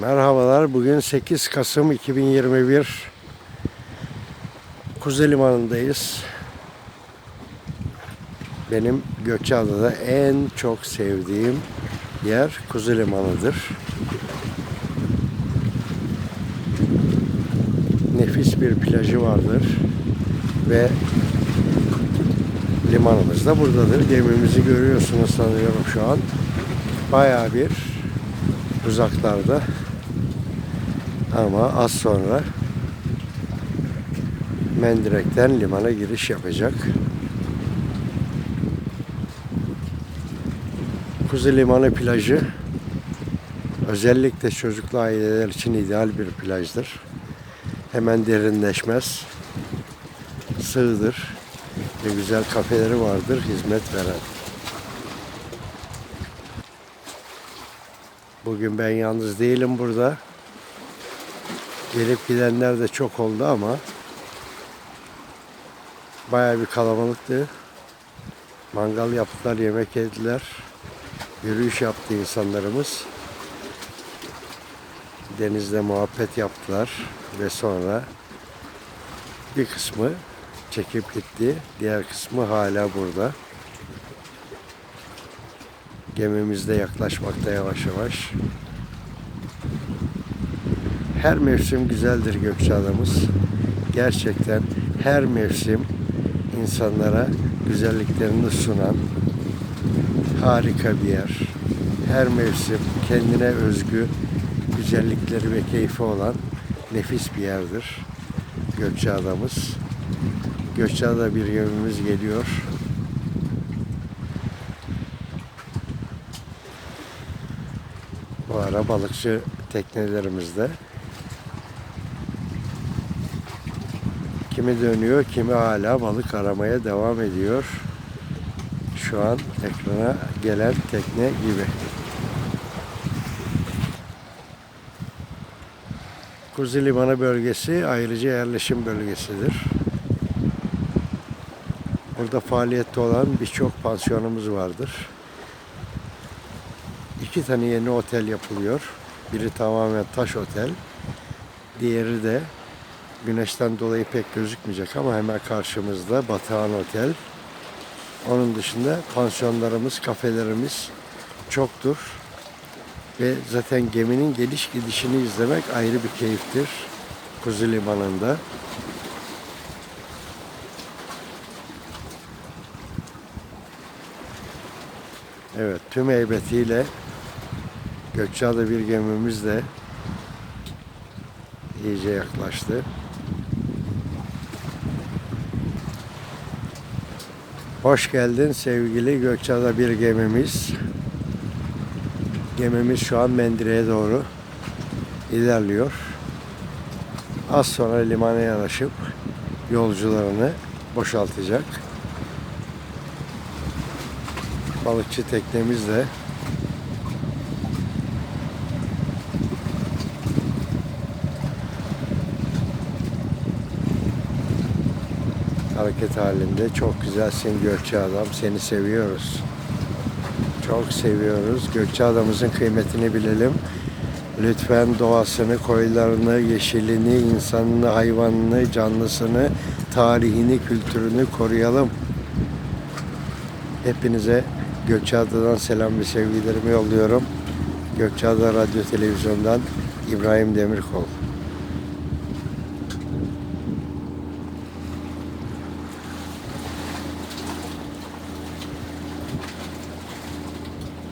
Merhabalar. Bugün 8 Kasım 2021. Kuzey Limanı'ndayız. Benim Gökçeada'da en çok sevdiğim yer Kuzey Limanı'dır. Nefis bir plajı vardır ve limanımız da buradadır. Gemimizi görüyorsunuz sanıyorum şu an. Bayağı bir uzaklarda ama az sonra Mendirek'ten limana giriş yapacak. Kuzu Limanı plajı özellikle çocuklu aileler için ideal bir plajdır. Hemen derinleşmez, sığdır ve güzel kafeleri vardır hizmet veren. Bugün ben yalnız değilim burada. Gelip gidenler de çok oldu ama bayağı bir kalabalıktı. Mangal yaptılar, yemek yediler. Yürüyüş yaptı insanlarımız. Denizde muhabbet yaptılar ve sonra bir kısmı çekip gitti. Diğer kısmı hala burada. Gemimiz de yaklaşmakta yavaş yavaş. Her mevsim güzeldir Gökçeada'mız. Gerçekten her mevsim insanlara güzelliklerini sunan harika bir yer. Her mevsim kendine özgü güzellikleri ve keyfi olan nefis bir yerdir Gökçeada'mız. Gökçeada bir gemimiz geliyor. Bu ara balıkçı teknelerimizde. Kimi dönüyor, kimi hala balık aramaya devam ediyor. Şu an ekrana gelen tekne gibi. Kuzu Limanı bölgesi ayrıca yerleşim bölgesidir. Burada faaliyette olan birçok pansiyonumuz vardır. İki tane yeni otel yapılıyor. Biri tamamen taş otel. Diğeri de güneşten dolayı pek gözükmeyecek ama hemen karşımızda Batuhan Otel. Onun dışında pansiyonlarımız, kafelerimiz çoktur. Ve zaten geminin geliş gidişini izlemek ayrı bir keyiftir. Kuzu Limanı'nda. Evet, tüm heybetiyle Gökçeada bir gemimiz de iyice yaklaştı. Hoş geldin sevgili Gökçeada bir gemimiz. Gemimiz şu an Mendire'ye doğru ilerliyor. Az sonra limana yanaşıp yolcularını boşaltacak. Balıkçı teknemiz de hareket halinde. Çok güzelsin Gökçeadam. Seni seviyoruz. Çok seviyoruz. Gökçeada'mızın kıymetini bilelim. Lütfen doğasını, koylarını, yeşilini, insanını, hayvanını, canlısını, tarihini, kültürünü koruyalım. Hepinize Gökçeada'dan selam ve sevgilerimi yolluyorum. Gökçeada Radyo Televizyon'dan İbrahim Demirkol.